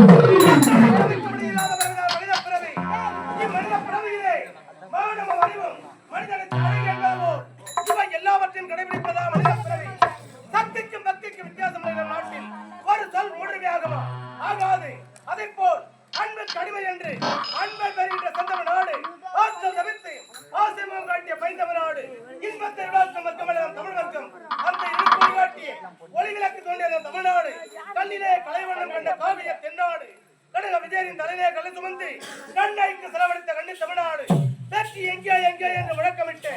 பிறவிக்கும்படி இல்லாதவர்களால் மனித மனித சக்திக்கும் பக்திக்கும் வித்தியாசம் நாட்டில் ஒரு அன்பு கடுமை என்று அன்பை பெறுகின்ற சொந்தம நாடு கனக தலையிலே கல்லை சுமந்து கண்ணைக்கு செலவழித்த கண்ணி தமிழ்நாடு. பேச்சு எங்கே எங்கே என்று முழக்கமிட்டு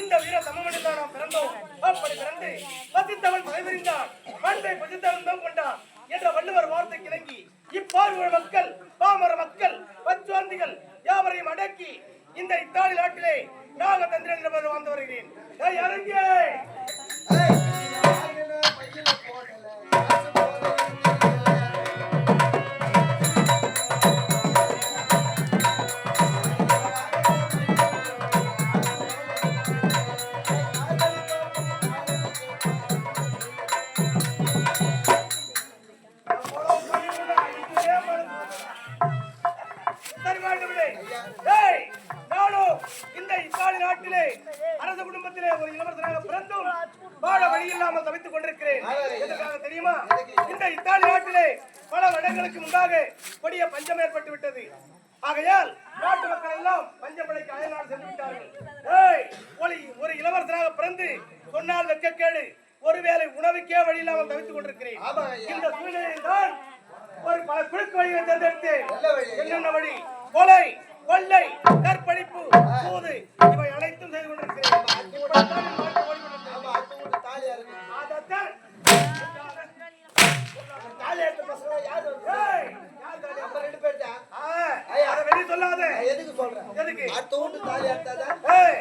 இந்த வீர சமமனில் தான் நாம் பிறந்தோம். அப்படி பிறந்து பசித்தவன் தலைவிரிந்தான் பண்பை பசித்தவன் தான் கொண்டான் என்ற வள்ளுவர் வார்த்தை இணங்கி இப்பார்வ மக்கள் பாமர மக்கள் பச்சுவாந்திகள் யாவரையும் அடக்கி இந்த இத்தாலி நாட்டிலே நாகதந்திரன் என்று வாழ்ந்து வருகிறேன். தவித்துக் கொண்டிருக்கிறேன். எதற்காக தெரியுமா? இந்த இத்தாலி நாட்டிலே பல வருடங்களுக்கு முன்பாக கொடிய பஞ்சம் ஏற்பட்டு விட்டது. ஆகையால் நாட்டு மக்கள் எல்லாம் பஞ்சம் பிழைக்க அயல்நாடு சென்று விட்டார்கள். ஒரு இளவரசனாக பிறந்து சொன்னால் வெட்கக்கேடு ஒருவேளை உணவுக்கே வழி இல்லாமல் தவித்துக் கொண்டிருக்கிறேன். இந்த சூழ்நிலையில் தான் ஒரு பல குழுக்கு வழிகளை தேர்ந்தெடுத்து என்னென்ன வழி? கொலை கொள்ளை கற்பழிப்பு எதுக்கு? ஏய்,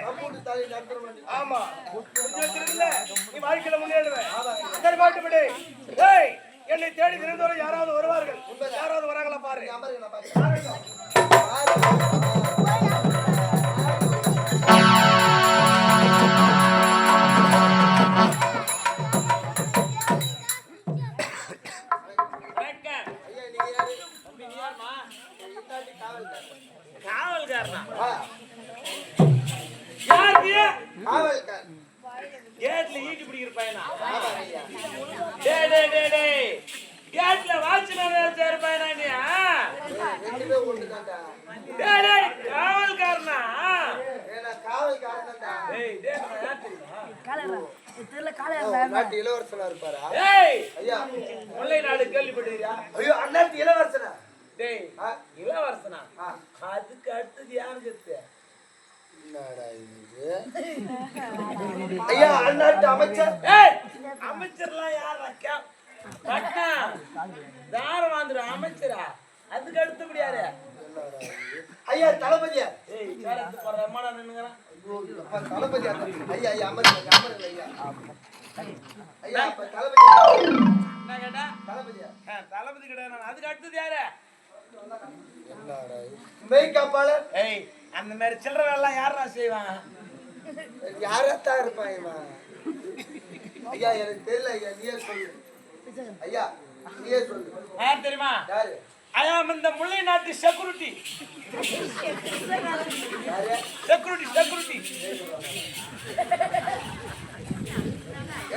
ஆமா. புரிஞ்சு வச்சிருக்கல? நீ வாழ்க்கையில முன்னேறுவ. சரி, பாட்டு விடு. ஏய், என்னை தேடி தினந்தோறும் யாராவது வருவார்கள் யாராவது வராங்களா பாரு கேட்ல ஈட்டி பிடிக்கிற பையனா? டேய், டேய், டேய், டேய். கேட்ல வாட்ச்மேன் வேலை நீ, காவல்காரனா? இளவரசனா இருப்பாரா டேய், ஐயா முல்லை நாடு கேள்விப்பட்டிருக்கியா? ஐயோ அண்ணாச்சி இளவரசனா. இளவரசனா? அதுக்கு அடுத்தது யாரு செத்து? என்னடா இது ஐயா அண்ணாட்டு அமைச்சர். அமைச்சர்லாம் யாரா பட்னா, தாரவாந்திர அமைச்சரா? அதுக்கு அடுத்தபடி யாரு? ஐயா தளபதியா? தளபதி. ஐயா ஐயா அமருங்க அமருங்க ஐயா. தளபதி என்ன கேட்டா? தளபதியா? தளபதி கிடையாது. அதுக்கு அடுத்தது யாரு? மெய்காப்பாளர் ஏய் அந்த மாதிரி சில்லறை எல்லாம் யாரா செய்வான்? யாரத்தான் இருப்பான் இவன்? ஐயா எனக்கு தெரியல ஐயா நீயே சொல்லு. ஐயா நீயே சொல்லு. யார் தெரியுமா? யாரு? ஐயாம் இந்த முல்லை நாட்டு செக்யூரிட்டி. யாரு? Security security.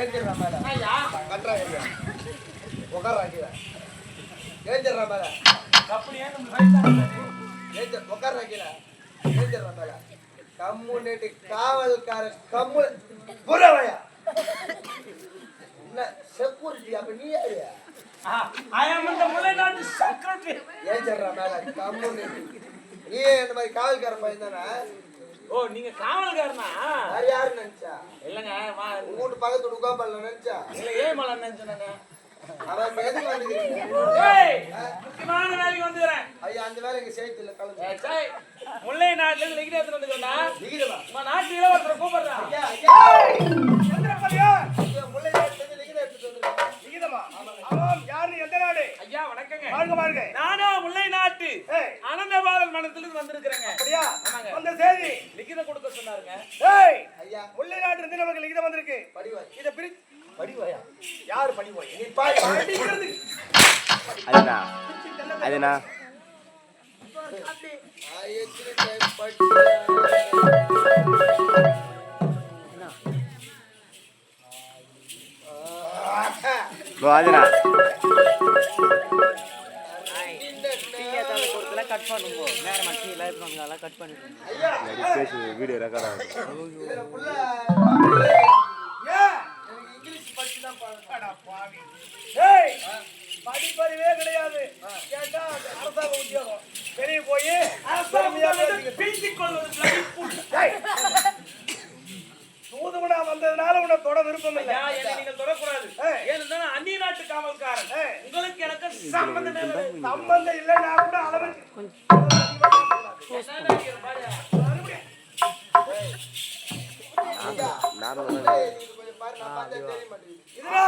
ஏஞ்சிடுறா மேல. ஐயா. கட்டுறாங்க உட்கார்றாங்க ஏஞ்சிடுறா மேல. அப்படியே நம்ம வயசான ஏஞ்ச உட்கார்றாங்க ஏஞ்சிடுறா மேல கம்முன்னுட்டு காவல்கார கம்மு புறவையா? என்ன செக்யூரிட்டி அப்ப நீ யாரு? ஐயாம் இந்த முல்லை நாட்டு செக்யூரிட்டி மேல? நீ இந்த மாதிரி காவல்கார பையன் தானே? ஓ நீங்க காவல்காரனா? வேற யாரு நினைச்சா? இல்லங்க உங்க வீட்டு பக்கத்து உட்காப்பல்ல நினைச்சா? இல்ல ஏன் மலை நினைச்சேன் அவன் எதுக்கு வந்துக்கிறீங்க? முக்கியமான வேலைக்கு வந்துக்கிறேன். ஐயா அந்த வேலை எங்க சேர்த்து இல்ல கலந்து. முல்லை நாட்டுல இருந்து லிகிட் எடுத்துட்டு வந்துக்கிறா உங்க நாட்டு இளவரசரை கூப்பிடுறான் முல்லை நாட்டுல இருந்து நிக்கிற எடுத்துட்டு வந்துருக்கேன் ஆமாம் யாரு எந்த நாடு? ஐயா வணக்கங்க. வாழ்க வாழ்க. நானா முல்லை நாட்டு. ஏய். அனந்தபாலன் மனத்திலிருந்து வந்திருக்கிறேங்க. அப்படியா? ஆமாங்க. அந்த செய்தி லிகிதம் கொடுக்க சொன்னாருங்க. ஏய். ஐயா. முல்லை நாட்டிலிருந்து இருந்து நமக்கு லிகிதம் வந்திருக்கு. படிவாய். இத பிரி படிவாயா? யாரு பணி போய். நீ பாய் அடிக்கிறது அதுதான் பிரிச்சு அதுண்ணா கட் பண்ணுங்க நேரம் மச்சி லைஃப் நாங்களா கட் பண்ணிட்டு ஐயா, பேசி வீடியோ ரெக்கார்ட் ஆகும் இதுல புள்ள ஏன் எனக்கு இங்கிலீஷ் படிச்சு தான் பாருங்க அட பாவி. ஏய், படிப்பறிவே கிடையாது கேட்டா அரசாங்க உத்தியோகம் விருப்பம் இல்லை என்னை நீங்கள் தொடக்கூடாது. அந்நிய நாட்டு காவல்காரன். உங்களுக்கு எனக்கு சம்பந்தமே இல்லை. சம்பந்தம் இல்லை நான் கூட அளவுக்கு என்னடா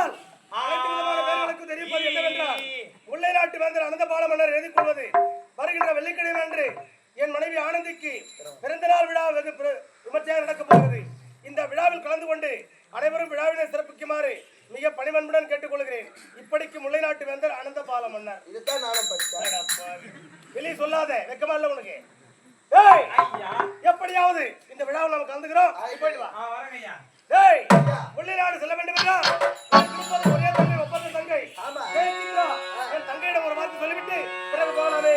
அனைவரும் விழாவினை சிறப்பிக்குமாறு மிக பணிவன்புடன் கேட்டுக்கொள்கிறேன். இப்படிக்கு முல்லை நாட்டு வேந்தர் அனந்த பால மன்னர் வெளியே சொல்லாத வெக்கமா இல்ல உனக்கு. எப்படியாவது இந்த விழாவில் நம்ம கலந்துக்கிறோம். போயிட்டு முல்லை நாடு செல்ல வேண்டும் என்றா தங்கை ஒப்பந்த தங்கை. என் தங்கையிடம் ஒரு வார்த்தை சொல்லிவிட்டு பிறகு போனாலே